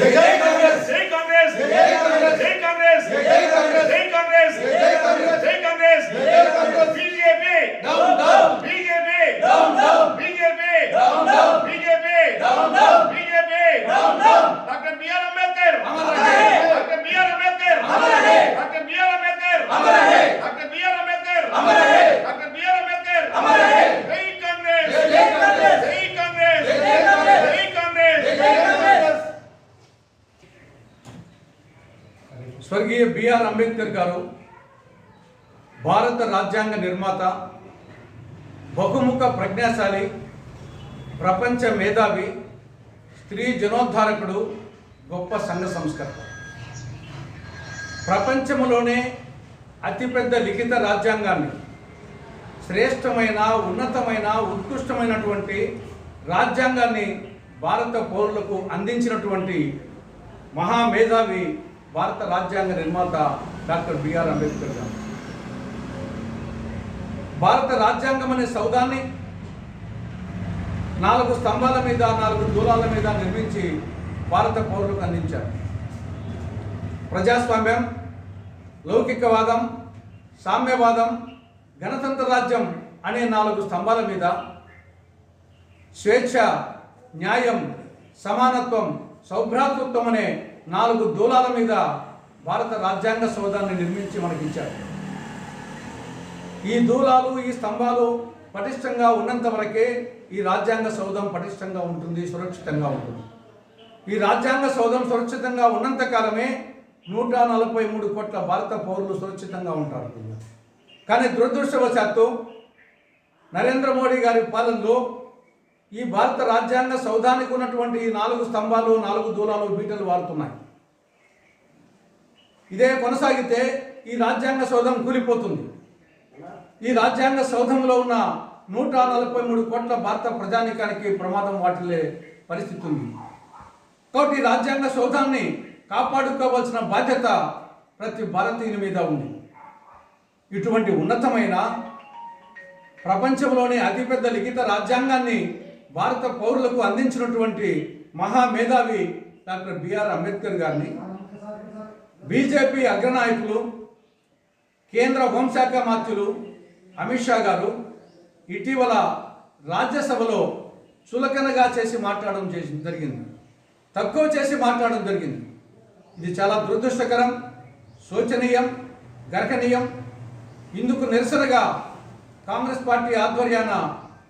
でかい స్వర్గీయ బిఆర్ అంబేద్కర్ గారు భారత రాజ్యాంగ నిర్మాత బహుముఖ ప్రజ్ఞాశాలి ప్రపంచ మేధావి స్త్రీ జనోద్ధారకుడు గొప్ప సంఘ సంస్కర్త. ప్రపంచంలోనే అతిపెద్ద లిఖిత రాజ్యాంగాన్ని శ్రేష్టమైన ఉన్నతమైన ఉత్కృష్టమైనటువంటి రాజ్యాంగాన్ని భారత పౌరులకు అందించినటువంటి మహామేధావి భారత రాజ్యాంగ నిర్మాత డాక్టర్ బిఆర్ అంబేద్కర్ గారు. భారత రాజ్యాంగం అనే సౌదాన్ని నాలుగు స్తంభాల మీద నాలుగు దూలాల మీద నిర్మించి భారత పౌరులకు అందించారు. ప్రజాస్వామ్యం లౌకికవాదం సామ్యవాదం గణతంత్ర రాజ్యం అనే నాలుగు స్తంభాల మీద స్వేచ్ఛ న్యాయం సమానత్వం సౌభ్రాతృత్వం అనే నాలుగు దూలాల మీద భారత రాజ్యాంగ సౌధాన్ని నిర్మించి మనకి ఇచ్చారు ఈ దూలాలు ఈ స్తంభాలు పటిష్టంగా ఉన్నంత వరకే ఈ రాజ్యాంగ సౌధం పటిష్టంగా ఉంటుంది సురక్షితంగా ఉంటుంది. ఈ రాజ్యాంగ సౌధం సురక్షితంగా ఉన్నంత కాలమే నూట నలభై మూడు కోట్ల భారత పౌరులు సురక్షితంగా ఉంటారు. కానీ దురదృష్టవశాత్తు నరేంద్ర మోడీ గారి పాలనలో ఈ భారత రాజ్యాంగ సౌధానికి ఉన్నటువంటి ఈ నాలుగు స్తంభాలు నాలుగు దూలాలు బీటలు వాడుతున్నాయి. ఇదే కొనసాగితే ఈ రాజ్యాంగ సౌధం కూలిపోతుంది. ఈ రాజ్యాంగ సౌధంలో ఉన్న నూట నలభై మూడు కోట్ల భారత ప్రజానికానికి ప్రమాదం వాటిల్లే పరిస్థితి ఉంది. కాబట్టి ఈ రాజ్యాంగ సౌధాన్ని కాపాడుకోవాల్సిన బాధ్యత ప్రతి భారతీయుని మీద ఉంది. ఇటువంటి ఉన్నతమైన ప్రపంచంలోనే అతిపెద్ద లిఖిత రాజ్యాంగాన్ని భారత పౌరులకు అందించినటువంటి మహామేధావి డాక్టర్ బిఆర్ అంబేద్కర్ గారిని. బీజేపీ అగ్రనాయకులు కేంద్ర హోంశాఖ మంత్రులు అమిత్ షా గారు ఇటీవల రాజ్యసభలో చులకనగా చేసి మాట్లాడడం చేసి జరిగింది. తక్కువ చేసి మాట్లాడడం జరిగింది. ఇది చాలా దురదృష్టకరం శోచనీయం గర్హనీయం. ఇందుకు నిరసనగా కాంగ్రెస్ పార్టీ ఆధ్వర్యాన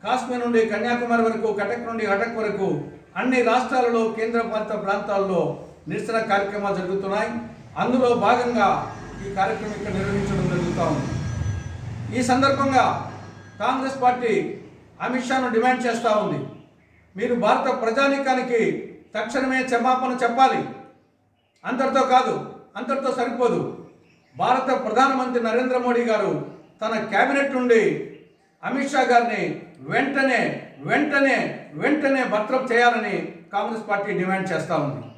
కాశ్మీర్ నుండి కన్యాకుమారి వరకు కటక్ నుండి అటక్ వరకు అన్ని రాష్ట్రాలలో కేంద్రపాలిత ప్రాంతాల్లో నిరసన కార్యక్రమాలు జరుగుతున్నాయి. అందులో భాగంగా ఈ కార్యక్రమం ఇక్కడ నిర్వహించడం జరుగుతూ ఉంది. ఈ సందర్భంగా కాంగ్రెస్ పార్టీ అమిత్ షాను డిమాండ్ చేస్తూ ఉంది. మీరు భారత ప్రజానీకానికి తక్షణమే క్షమాపణ చెప్పాలి. అంతటితో కాదు అంతటితో సరిపోదు. భారత ప్రధానమంత్రి నరేంద్ర మోడీ గారు తన కేబినెట్ నుండి అమిత్ షా గారిని వెంటనే వెంటనే వెంటనే భద్రం చేయాలని కాంగ్రెస్ పార్టీ డిమాండ్ చేస్తూ ఉంది.